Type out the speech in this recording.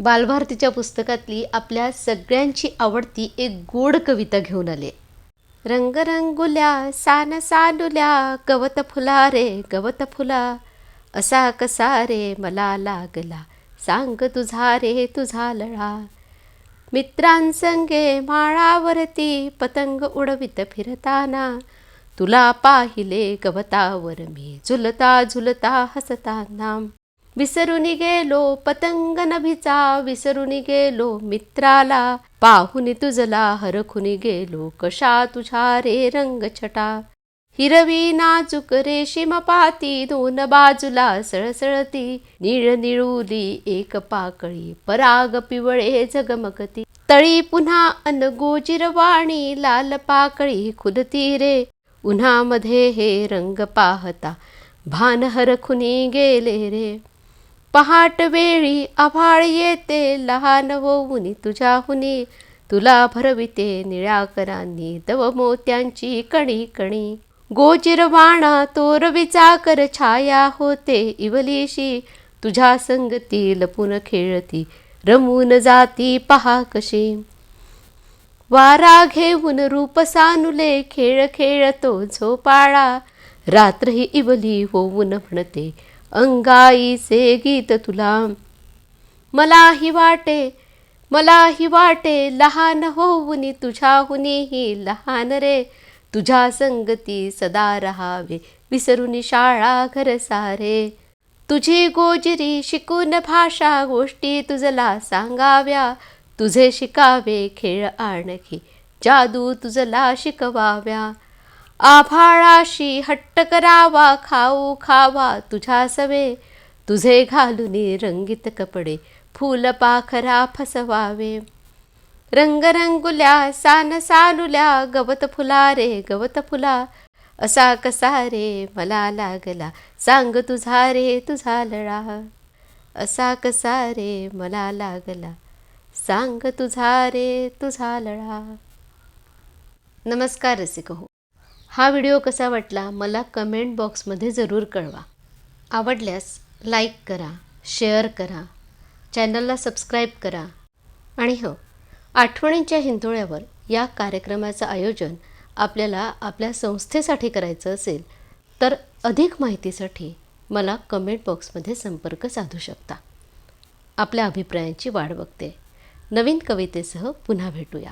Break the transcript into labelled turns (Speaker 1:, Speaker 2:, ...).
Speaker 1: बालभारतीच्या पुस्तकातली आपल्या सगळ्यांची आवडती एक गोड कविता घेऊन आले. रंगरंगुल्या सान सानुल्या गवत फुला रे गवत फुला. असा कसा रे मला लागला. सांग तुझा रे तुझा लळा. मित्रांसंगे माळावरती पतंग उडवित फिरताना तुला पाहिले गवतावर मी झुलता झुलता हसताना. विसरून गेलो पतंग नभीचा विसरून गेलो मित्राला पाहुनी तुझला हरखुनी गेलो कशा तुझा रे रंगछटा. हिरवी नाजूक रेशीम पाती दोन बाजूला सळसळती निळ निळुली एक पाकळी पराग पिवळे झगमगती. तळी पुन्हा अन गोजिरवाणी लाल पाकळी खुलती रे. उन्हामध्ये हे रंग पाहता भान हरखुनी गेले रे. पहाट वेळी आभाळ येते लहान होऊनी तुझ्याहुनी तुला भरविते निळाकरांनी दव मोत्यांची कणी कणी. गोजिरवाणा तोरविचा कर छाया होते इवलीशी. तुझ्या संगती लपून खेळती रमून जाती पहा कशी. वारा घेऊन रूप सानुले खेळ खेळतो झोपाळा. रात्र ही इवली होऊन म्हणते अंगाईचे गीत तुला मलाही वाटे मलाही वाटे लहान होऊनी तुझ्याहुनीही लहान रे। तुझ्या संगती सदा रहावे विसरून शाळा घर सारे। तुझी गोजरी शिकून भाषा गोष्टी तुझला सांगाव्या। तुझे शिकावे खेळ आणखी जादू तुझला शिकवाव्या। आभाळाशी हट्ट करावा खाऊ खावा तुझ्या सवे. तुझे घालून रंगीत कपडे फुलपाखरा फसवावे. रंगरंगुल्या सान सानुल्या गवत फुला रे गवत फुला. असा कसा रे मला लागला सांग तुझा रे तुझा लळा. असा कसा रे मला लागला सांग तुझा रे तुझा लळा. नमस्कार रसिक हो हा व्हिडिओ कसा वाटला मला कमेंट बॉक्समध्ये जरूर कळवा. आवडल्यास लाईक करा शेअर करा चॅनलला सबस्क्राईब करा. आणि हो आठवणींच्या हिंदोळ्यावर या कार्यक्रमाचं आयोजन आपल्याला आपल्या संस्थेसाठी करायचं असेल तर अधिक माहितीसाठी मला कमेंट बॉक्समध्ये संपर्क साधू शकता. आपल्या अभिप्रायांची वाढ बघते. नवीन कवितेसह पुन्हा भेटूया.